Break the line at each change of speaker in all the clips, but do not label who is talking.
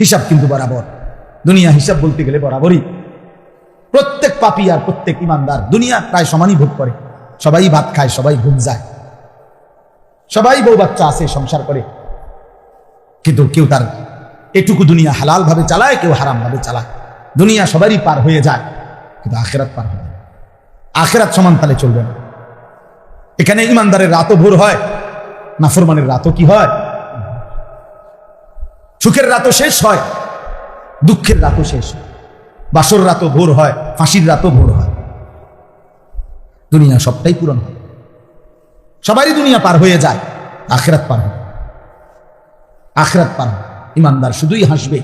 হিসাব কিন্তু বরাবর। দুনিয়া হিসাব বলতে গেলে বরাবরই। প্রত্যেক পাপি আর প্রত্যেক ইমানদার দুনিয়া প্রায় সমানই ভোগ করে। সবাই ভাত খায়, সবাই ঘুম যায়। সবাই বউ বাচ্চা আছে, সংসার করে। কিন্তু কেউ তার এটুকু দুনিয়া হালাল ভাবে চালায়, কেউ হারাম ভাবে চালায়। দুনিয়া সবারই পার হয়ে যায়, কিন্তু আখেরাত পার হয়। আখেরাত সমান তালে চলবে না। এখানে ইমানদারের রাতও ভোর হয়, নাফরমানের রাতও কি হয়? সুখের রাতও শেষ হয়, দুঃখের রাতও শেষ হয়। বাসর রাতও ভোর হয়, ফাঁসির রাতও ভোর হয়। দুনিয়া সবটাই পূরণ হয়। সবারই দুনিয়া পার হয়ে যায়, আখেরাত পার হয়। আখরাত পান ইমানদার শুধুই হাসবে।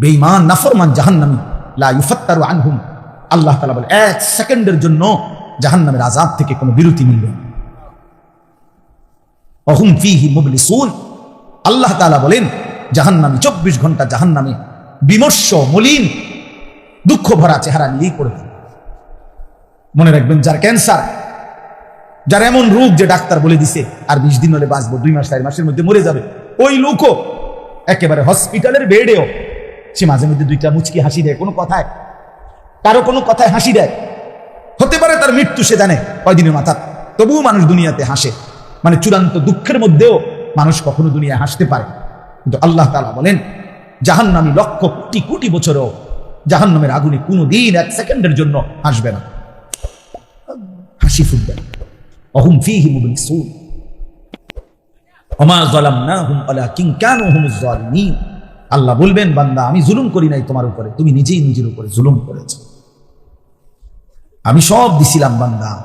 বেঈমান, নাফরমান জাহান্নামী। লা ইউফাত্তারু আনহুম। আল্লাহ তালা বলে, এক সেকেন্ডের জন্য জাহান্নামের আজাদ থেকে কোনো বিরতি মিলবে অহুম ফিহি মুবলিসুন। আল্লাহ তাআলা বলেন জাহান্নামী, চব্বিশ ঘণ্টা জাহান্নামে, বিমর্ষ, মলিন দুঃখ ভরা চেহারা নিয়েই পড়ে। মনে রাখবেন, যার ক্যান্সার, যার এমন রোগ যে ডাক্তার বলে দিছে, আর বিশ দিন হলে বাঁচবো, দুই মাস, চার মাসের মধ্যে মরে যাবে, ওই লোকও একেবারে হসপিটালের বেডেও, সে মাঝে মধ্যে দুইটা মুচকি হাসি দেয়, কোনো কথায়, কারও কোনো কথায় হাসি দেয়। হতে পারে তার মৃত্যু, সে জানে, কয়দিনের মাথা, তবুও মানুষ দুনিয়াতে হাসে। মানে চূড়ান্ত দুঃখের মধ্যেও মানুষ কখনো দুনিয়ায় হাসতে পারে কিন্তু আল্লাহ তালা বলেন, জাহান্নামী লক্ষ কোটি কোটি বছরও জাহান্নামের আগুনে কোনো দিন এক সেকেন্ডের জন্য হাসবে না। হাসি ফুটবে। অহুম আল্লাহ বলবেন, বান্দা, আমি জুলুম করি নাই তোমার উপরে, তুমি নিজেই নিজের উপরে জুলুম করেছ। আমি সব দিছিলাম, বান্দা।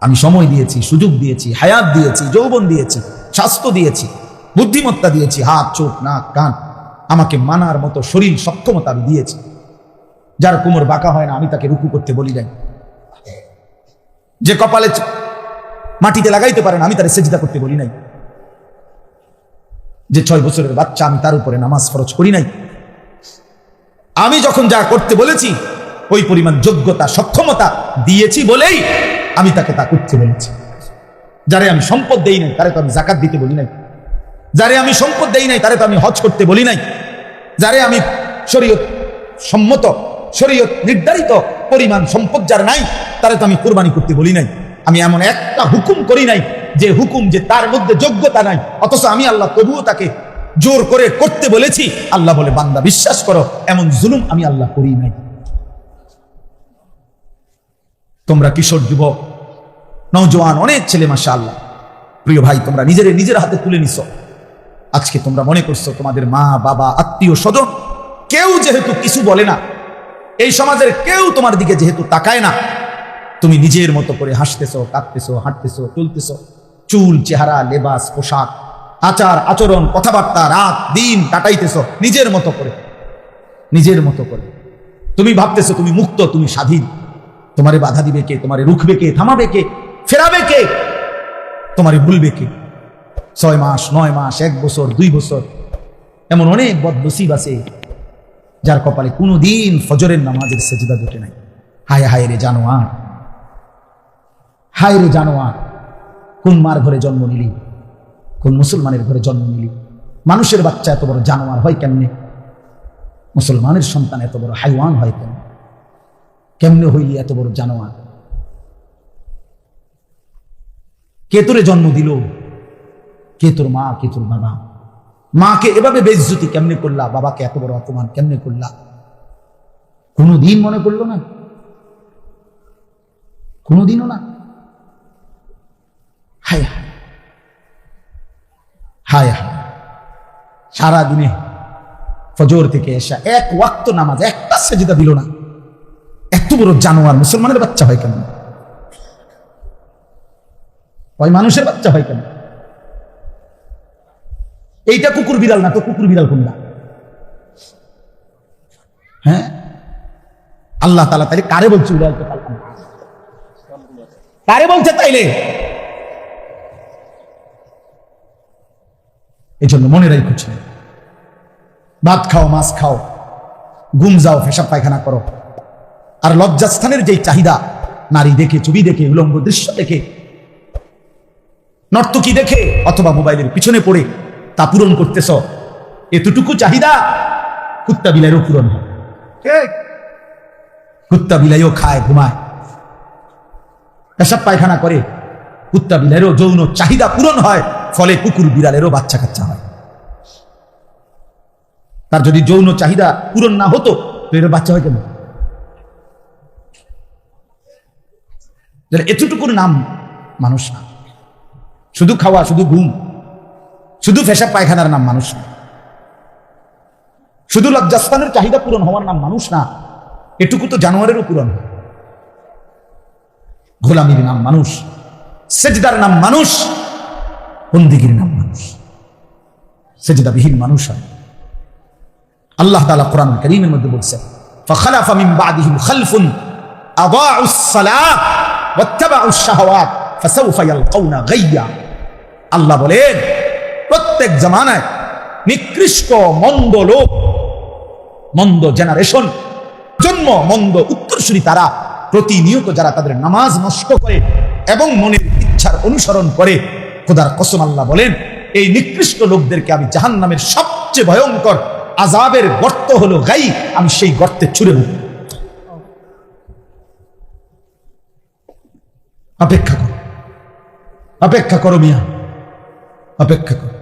আমি সময় দিয়েছি, সুযোগ দিয়েছি, হায়াত দিয়েছি, যৌবন দিয়েছি, স্বাস্থ্য দিয়েছি। বুদ্ধিমত্তা দিয়েছি, হাত, চোখ, নাক, কান। আমাকে মানার মতো শরীর, সক্ষমতা আমি দিয়েছি। যার কোমর বাঁকা হয় না, আমি তাকে রুকু করতে বলি নাই। যে কপালে মাটিতে লাগাইতে পারে না, আমি তার সেজদা করতে বলি নাই। যে ছয় বছরের বাচ্চা, আমি তার উপরে নামাজ ফরজ করি নাই। আমি যখন যা করতে বলেছি, ওই পরিমাণ যোগ্যতা, সক্ষমতা দিয়েছি বলেই আমি তাকে তা করতে বলেছি। যারে আমি সম্পদ দেই নাই, তারে তো আমি জাকাত দিতে বলি নাই। যারে আমি সম্পদ দেই নাই, তারে তো আমি হজ করতে বলি নাই। যারে আমি শরীয়ত সম্মত, শরীয়ত নির্ধারিত পরিমাণ সম্পদ যার নাই, তারে তো আমি কোরবানি করতে বলি নাই। আমি এমন একটা হুকুম করি নাই যে হুকুম যে তার মধ্যে যোগ্যতা নাই, অথচ আমি আল্লাহ তবুও তাকে জোর করে করতে বলেছি। আল্লাহ বলে, বান্দা, বিশ্বাস করো, এমন জুলুম আমি আল্লাহ করি নাই। তোমরা কিশোর যুবক নৌজওয়ান অনেক ছেলে মাসা আল্লাহ প্রিয় ভাই, তোমরা নিজের নিজের হাতে তুলে নিছো। আজকে তোমরা মনে করছ তোমাদের মা, বাবা, আত্মীয়, স্বজন কেউ যেহেতু কিছু বলে না, এই সমাজের কেউ তোমার দিকে যেহেতু তাকায় না, তুমি নিজের মতো করে হাসতেছো, কাঁদতেছো, হাঁটতেছো চলতেছো চুল, চেহারা, লেবাস, পোশাক, আচার, আচরণ, কথাবার্তা, রাত, দিন কাটাইতেছো নিজের মতো করে, নিজের মতো করে। তুমি ভাবতেছো তুমি মুক্ত, তুমি স্বাধীন। তোমারে বাধা দিবে কে? তোমারে রুখবে কে? থামাবে কে? ফেরাবে কে? তোমারে ভুলবে কে? ছয় মাস, নয় মাস, এক বছর, দুই বছর। এমন অনেক বদনসিব আছে, যার কপালে কোনো দিন ফজরের নামাজের সেজদা জুটে নাই। হায় হায় রে জানোয়ার। হায় রে জানোয়ার, কোন মার ঘরে জন্ম নিলি? কোন মুসলমানের ঘরে জন্ম নিলি? মানুষের বাচ্চা এত বড় জানোয়ার হয় কেমনে? মুসলমানের সন্তান এত বড় হাইওয়ান হয় কেমনে? কেমনে হইলি এত বড় জানোয়ার? কে তোরে জন্ম দিল? কে তোর মা, কে তোর বাবা? মাকে এভাবে বেজ্জতি কেমনে করলা? বাবাকে এত বড় অপমান কেমনে করলা? কোনোদিন মনে করল না? কোনোদিনও না? হায় হায়। হায় হায়। সারাদিনে ফজর থেকে এসা এক ওয়াক্ত নামাজ, একটা সেজিদা দিল না। এত বড় জানোয়ার মুসলমানের বাচ্চা হয় কেন ওই মানুষের বাচ্চা হয় কেন এইটা কুকুর বিড়াল না, তো কুকুর বিড়াল কোনটা? হ্যাঁ? আল্লাহ তালা তাইলে কারে বলছে তো কারে বলছে তাইলে? এই জন্য মনে রাখো ছেলে। ভাত খাও, মাছ খাও, ঘুম যাও, পেশাব পায়খানা করো। আর লজ্জাস্থানের যেই চাহিদা, নারী দেখে, ছবি দেখে উলঙ্গ দৃশ্য দেখে, নর্তকী দেখে, অথবা মোবাইলের পিছনে পড়ে তা পূরণ করতেছ। এতটুকু চাহিদা কুত্তা বিলাইয়েরও পূরণ হয়। ঠিক। কুত্তা বিলাইও খায় ঘুমায়। পেশাব পায়খানা করে কুত্তা বিলাইয়েরও যৌন চাহিদা পূরণ হয় ফলে কুকুর বিড়ালেরও বাচ্চা কাচ্চা হয়। তার যদি যৌন চাহিদা পূরণ না হতো তো এর বাচ্চা হয় কেন এতটুকুর নাম মানুষ না। শুধু খাওয়া শুধু ঘুম শুধু ফেসা পায়খানার নাম মানুষ না শুধু লজ্জাস্থানের চাহিদা পূরণ হওয়ার নাম মানুষ না এটুকু তো জানোয়ারেরও পূরণ হয়। গোলামির নাম মানুষ সেজদার নাম মানুষ বন্দিগির নাম মানুষ সেজদাবিহীন মানুষ হয় আল্লাহ তাআলা কোরআন করিমের মধ্যে বলছেন فخلف من بعدهم خلف أضاعوا الصلاة واتبعوا الشهوات فسوف يلقون غيا আল্লাহ বলেন প্রত্যেক জামানায় নিকৃষ্ট মন্দ লোক, মন্দ জেনারেশন জন্ম, মন্দ উত্তরসূরি তারা প্রতিনিয়ত যারা তাদের নামাজ নষ্ট করে এবং মনের ইচ্ছার অনুসরণ করে, খোদার কসম আল্লাহ বলেন, এই নিকৃষ্ট লোকদেরকে আমি জাহান্নামের সবচেয়ে ভয়ঙ্কর আজাবের গর্ত হলো গাই, আমি সেই গর্তে ছুড়ে দেব অপেক্ষা করো। অপেক্ষা করো মিয়া। অপেক্ষা করো।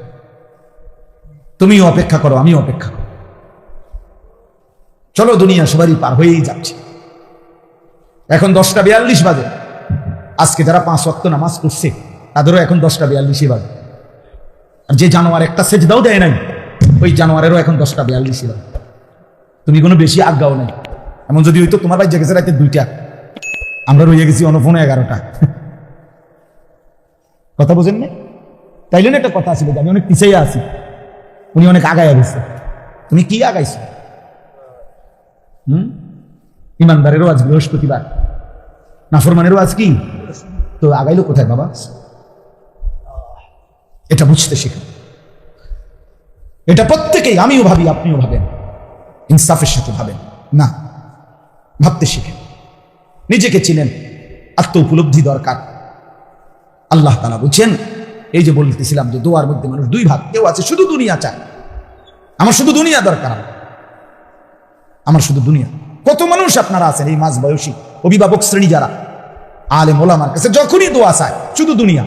তুমিও অপেক্ষা করো, আমিও অপেক্ষা করো। চলো দুনিয়া সবারই পার হয়েই যাচ্ছে। এখন দশটা বিয়াল্লিশ বাজে। আজকে যারা পাঁচ ওয়াক্ত নামাজ পড়ছে, তাদেরও এখন দশটা বিয়াল্লিশই বাজে। আর যে জানোয়ার একটা সেজদাও দেয় নাই, ওই জানোয়ারেরও এখন দশটা বিয়াল্লিশই বাজে। তুমি কোনো বেশি আজ্ঞাও নাই। এমন যদি হইতো তোমার ভাই জেগেছে রাতে দুইটা। আমরা রয়ে গেছি অনফোনে এগারোটা। কথা বোঝেন না তাইলে না একটা কথা যে আমি অনেক পিছিয়ে আছি। উনি অনেক আগায় গেছে। তুমি কি আগাইছো? হুম? ইমানদারেরও আজ বৃহস্পতিবার। নাফরমানেরও আজ কি? তো আগাইলো কোথায় বাবা? এটা বুঝতে শিখুন এটা প্রত্যেকেই, আমিও ভাবি, আপনিও ভাবেন। ইনসাফের সাথে ভাবেন। না, ভাবতে শিখেন নিজেকে চিনেন। আত্ম উপলব্ধি দরকার। আল্লাহ তালা বুঝছেন এই যে বলতেছিলাম যে দোয়ার মধ্যে মানুষ দুই ভাগ, কেউ আছে শুধু দুনিয়া চায়। আমার শুধু দুনিয়া দরকার আমার। শুধু দুনিয়া। কত মানুষ আপনারা আছেন এই মাঝ বয়সী অভিভাবক শ্রেণি যারা? আলে মোলামার কাছে যখনই দোয়া চায়, শুধু দুনিয়া।